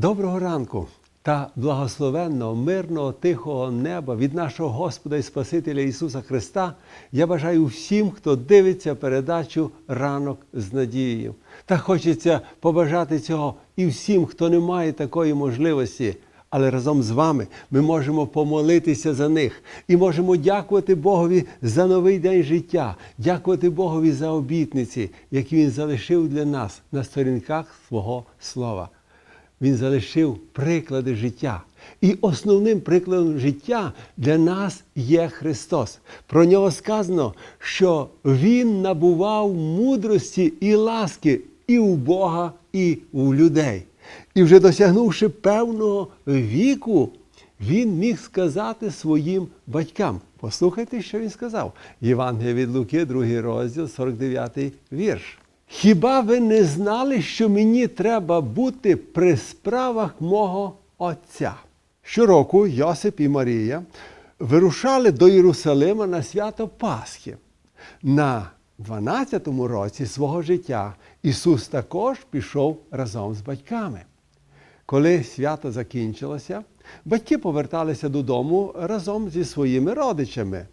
Доброго ранку та благословенного, мирного, тихого неба від нашого Господа і Спасителя Ісуса Христа. Я бажаю всім, хто дивиться передачу ранок з надією. Та хочеться побажати цього і всім, хто не має такої можливості. Але разом з вами ми можемо помолитися за них і можемо дякувати Богові за новий день життя, дякувати Богові за обітниці, які Він залишив для нас на сторінках свого слова. Він залишив приклади життя. І основним прикладом життя для нас є Христос. Про нього сказано, що Він набував мудрості і ласки і у Бога, і у людей. І вже досягнувши певного віку, він міг сказати своїм батькам. Послухайте, що він сказав. Євангелія від Луки, 2 розділ, 49 вірш. Хіба ви не знали, що мені треба бути при справах мого Отця? Щороку Йосип і Марія вирушали до Єрусалима на свято Пасхи. На 12-му році свого життя Ісус також пішов разом з батьками. Коли свято закінчилося, батьки поверталися додому разом зі своїми родичами,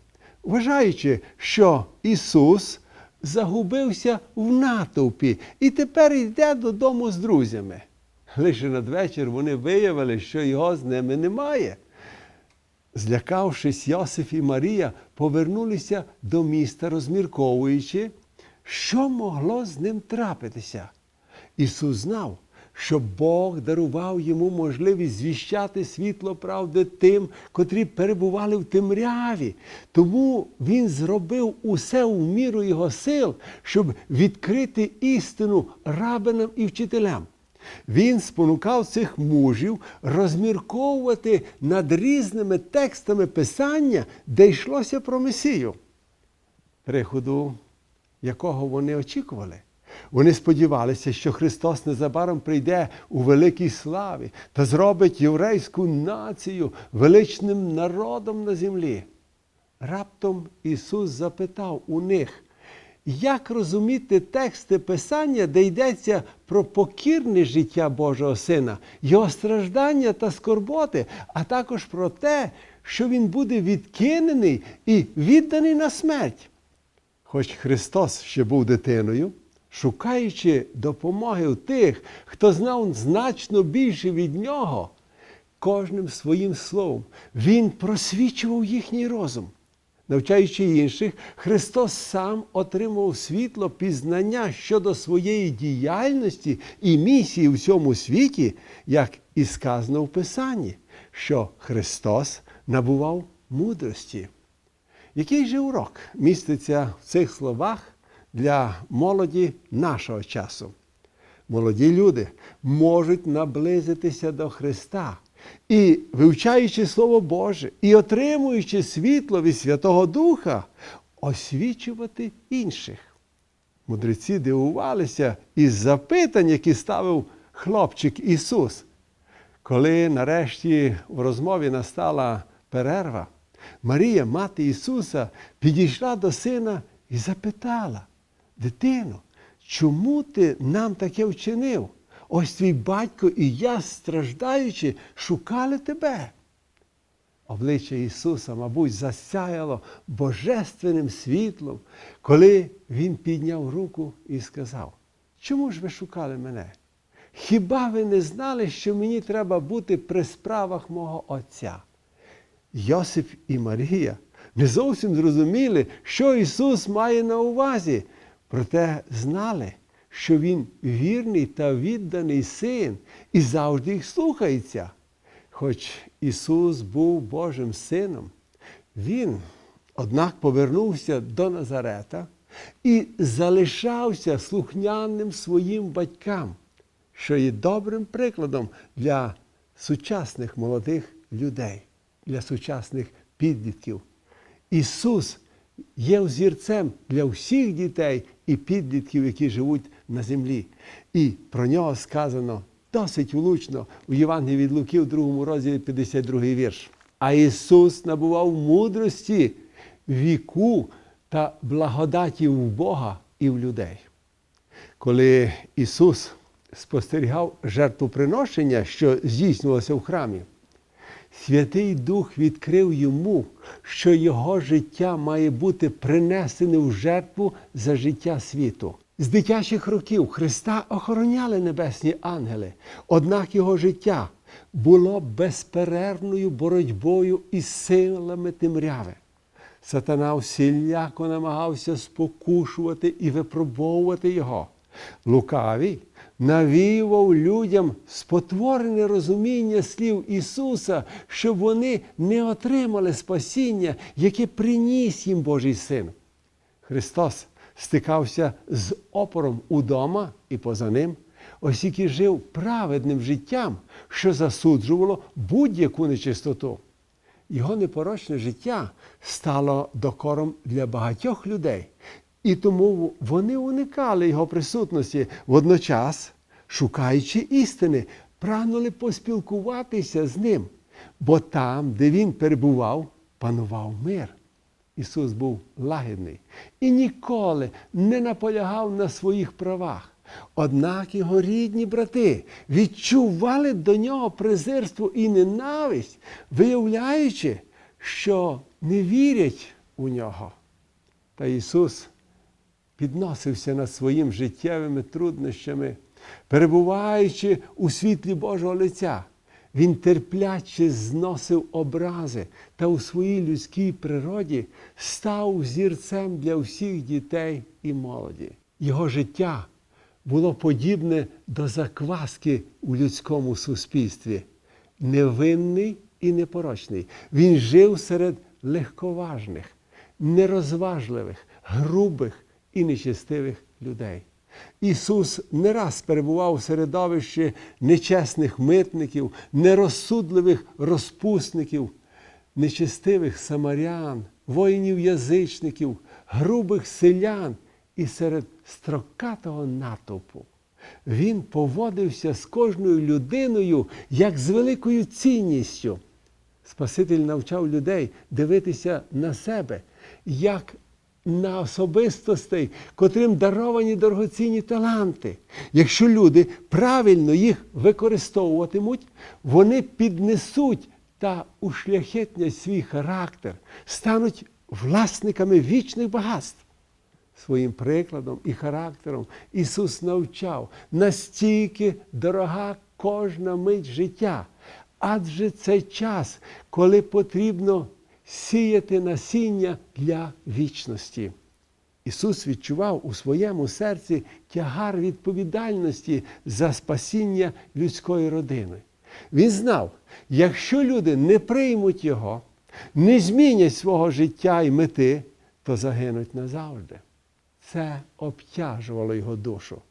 вважаючи, що Ісус загубився в натовпі і тепер йде додому з друзями. Лише надвечір вони виявили, що його з ними немає. Злякавшись, Йосиф і Марія повернулися до міста, розмірковуючи, що могло з ним трапитися. Ісус знав, що Бог дарував йому можливість звіщати світло правди тим, котрі перебували в темряві. Тому Він зробив усе у міру його сил, щоб відкрити істину рабинам і вчителям. Він спонукав цих мужів розмірковувати над різними текстами Писання, де йшлося про Месію, приходу якого вони очікували. Вони сподівалися, що Христос незабаром прийде у великій славі та зробить єврейську націю величним народом на землі. Раптом Ісус запитав у них, як розуміти тексти Писання, де йдеться про покірне життя Божого Сина, Його страждання та скорботи, а також про те, що Він буде відкинений і відданий на смерть. Хоч Христос ще був дитиною, шукаючи допомоги у тих, хто знав значно більше від нього, кожним своїм словом Він просвічував їхній розум. Навчаючи інших, Христос сам отримав світло пізнання щодо своєї діяльності і місії в цьому світі, як і сказано в Писанні, що Христос набував мудрості. Який же урок міститься в цих словах для молоді нашого часу? Молоді люди можуть наблизитися до Христа і, вивчаючи Слово Боже, і отримуючи світло від Святого Духа, освічувати інших. Мудреці дивувалися із запитань, які ставив хлопчик Ісус. Коли нарешті в розмові настала перерва, Марія, мати Ісуса, підійшла до сина і запитала: Дитино, чому ти нам таке вчинив? Ось твій батько і я, страждаючи, шукали тебе. Обличчя Ісуса, мабуть, засяяло божественним світлом, коли Він підняв руку і сказав: Чому ж ви шукали мене? Хіба ви не знали, що мені треба бути при справах мого Отця? Йосип і Марія не зовсім зрозуміли, що Ісус має на увазі, проте знали, що Він вірний та відданий син і завжди їх слухається. Хоч Ісус був Божим Сином, Він, однак, повернувся до Назарета і залишався слухняним своїм батькам, що є добрим прикладом для сучасних молодих людей, для сучасних підлітків. Ісус є взірцем для всіх дітей і підлітків, які живуть на землі. І про нього сказано досить влучно у Євангелії від Луки, в другому розділі 52 вірш. А Ісус набував мудрості, віку та благодаті в Бога і в людей. Коли Ісус спостерігав жертвоприношення, що здійснювалося в храмі, Святий Дух відкрив йому, що його життя має бути принесене в жертву за життя світу. З дитячих років Христа охороняли небесні ангели, однак його життя було безперервною боротьбою із силами темряви. Сатана всіляко намагався спокушувати і випробовувати його. Лукавий навіював людям спотворене розуміння слів Ісуса, щоб вони не отримали спасіння, яке приніс їм Божий Син. Христос стикався з опором удома і поза ним, оскільки жив праведним життям, що засуджувало будь-яку нечистоту. Його непорочне життя стало докором для багатьох людей, і тому вони уникали його присутності водночас, шукаючи істини, прагнули поспілкуватися з ним, бо там, де він перебував, панував мир. Ісус був лагідний і ніколи не наполягав на своїх правах. Однак його рідні брати відчували до нього презирство і ненависть, виявляючи, що не вірять у нього. Та Ісус підносився над своїм життєвими труднощами, перебуваючи у світлі Божого лиця. Він терпляче зносив образи та у своїй людській природі став зірцем для всіх дітей і молоді. Його життя було подібне до закваски у людському суспільстві, невинний і непорочний. Він жив серед легковажних, нерозважливих, грубих і нечестивих людей. Ісус не раз перебував у середовищі нечесних митників, нерозсудливих розпусників, нечестивих самарян, воїнів-язичників, грубих селян і серед строкатого натовпу. Він поводився з кожною людиною як з великою цінністю. Спаситель навчав людей дивитися на себе, як на особистостей, котрим даровані дорогоцінні таланти. Якщо люди правильно їх використовуватимуть, вони піднесуть та ушляхетнять свій характер, стануть власниками вічних багатств. Своїм прикладом і характером Ісус навчав настільки дорога кожна мить життя, адже це час, коли потрібно сіяти насіння для вічності. Ісус відчував у своєму серці тягар відповідальності за спасіння людської родини. Він знав, якщо люди не приймуть Його, не змінять свого життя і мети, то загинуть назавжди. Це обтяжувало його душу.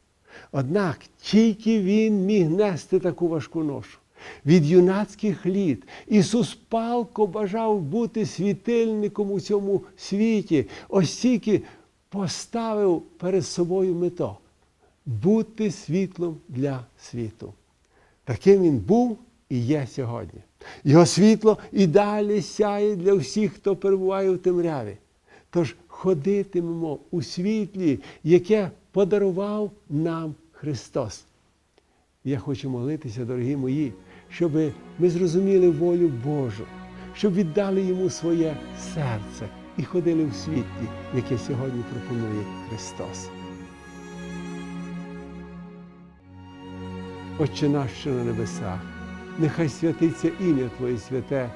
Однак тільки він міг нести таку важку ношу. Від юнацьких літ Ісус палко бажав бути світильником у цьому світі, ось тільки поставив перед собою мето бути світлом для світу. Таким він був і є сьогодні. Його світло і далі сяє для всіх, хто перебуває в темряві. Тож ходитимемо у світлі, яке подарував нам Христос. Я хочу молитися, дорогі мої, щоб ми зрозуміли волю Божу, щоб віддали йому своє серце і ходили в світлі, яке сьогодні пропонує Христос. Отче наш, що на небесах, нехай святиться ім'я Твоє святе,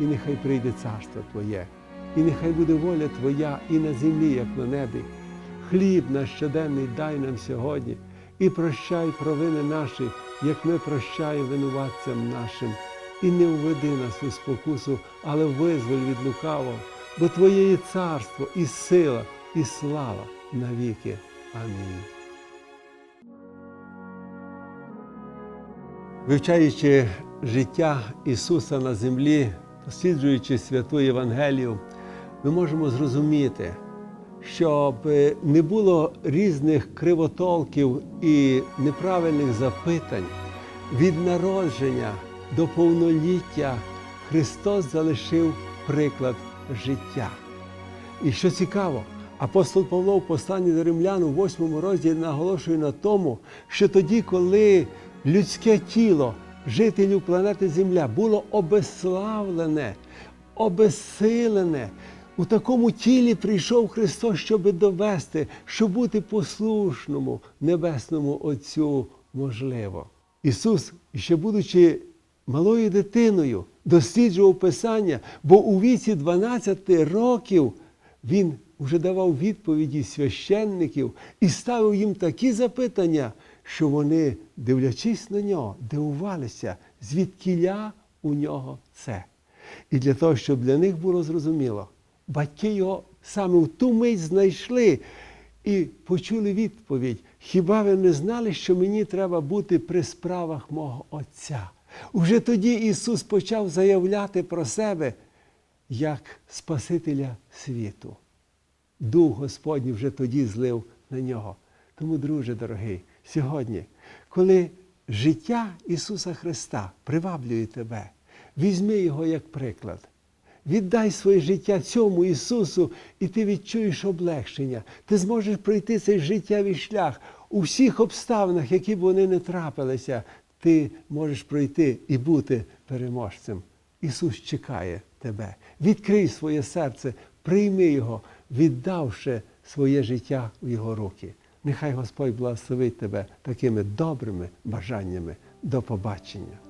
і нехай прийде царство Твоє, і нехай буде воля Твоя і на землі, як на небі. Хліб наш щоденний дай нам сьогодні, і прощай провини наші, як ми прощаємо винуватцям нашим. І не введи нас у спокусу, але визволь від лукавого, бо Твоє є царство, і сила, і слава навіки. Амінь. Вивчаючи життя Ісуса на землі, досліджуючи святу Євангелію, ми можемо зрозуміти, щоб не було різних кривотолків і неправильних запитань. Від народження до повноліття Христос залишив приклад життя. І що цікаво, Апостол Павло в посланні до римлян у 8 розділі наголошує на тому, що тоді, коли людське тіло жителів планети Земля було обеславлене, обезсилене, у такому тілі прийшов Христос, щоб довести, що бути послушному Небесному Отцю можливо. Ісус, ще будучи малою дитиною, досліджував Писання, бо у віці 12 років Він вже давав відповіді священників і ставив їм такі запитання, що вони, дивлячись на нього, дивувалися, звідкіля у нього це. І для того, щоб для них було зрозуміло, батьки його саме в ту мить знайшли і почули відповідь: хіба ви не знали, що мені треба бути при справах мого Отця? Уже тоді Ісус почав заявляти про себе як Спасителя світу. Дух Господній вже тоді злив на нього. Тому, друже дорогий, сьогодні, коли життя Ісуса Христа приваблює тебе, візьми Його як приклад. Віддай своє життя цьому Ісусу, і ти відчуєш облегшення. Ти зможеш пройти цей життєвий шлях у всіх обставинах, які б вони не трапилися, ти можеш пройти і бути переможцем. Ісус чекає тебе. Відкрий своє серце, прийми Його, віддавши своє життя в Його руки. Нехай Господь благословить тебе такими добрими бажаннями. До побачення.